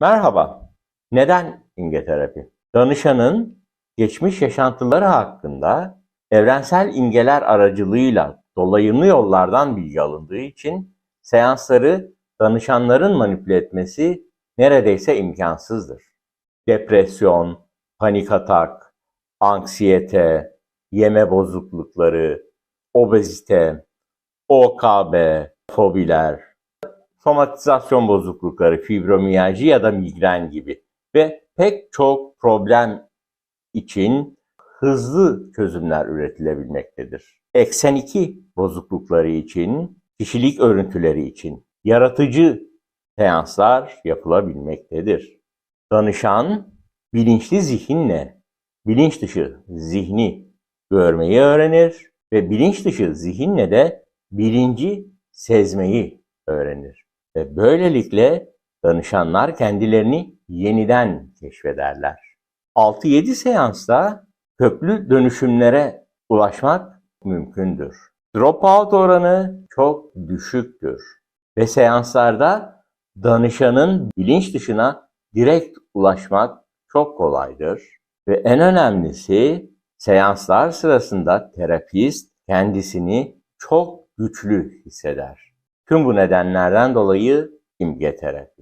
Merhaba. Neden imge terapi? Danışanın geçmiş yaşantıları hakkında evrensel imgeler aracılığıyla dolayımlı yollardan bilgi alındığı için seansları danışanların manipüle etmesi neredeyse imkansızdır. Depresyon, panik atak, anksiyete, yeme bozuklukları, obezite, OKB, fobiler, somatizasyon bozuklukları, fibromiyalji ya da migren gibi ve pek çok problem için hızlı çözümler üretilebilmektedir. Eksen 2 bozuklukları için, kişilik örüntüleri için yaratıcı seanslar yapılabilmektedir. Danışan bilinçli zihinle bilinç dışı zihni görmeyi öğrenir ve bilinç dışı zihinle de bilinci sezmeyi öğrenir. Ve böylelikle danışanlar kendilerini yeniden keşfederler. 6-7 seansta köklü dönüşümlere ulaşmak mümkündür. Dropout oranı çok düşüktür ve seanslarda danışanın bilinç dışına direkt ulaşmak çok kolaydır ve en önemlisi seanslar sırasında terapist kendisini çok güçlü hisseder. Tüm bu nedenlerden dolayı imge terapi.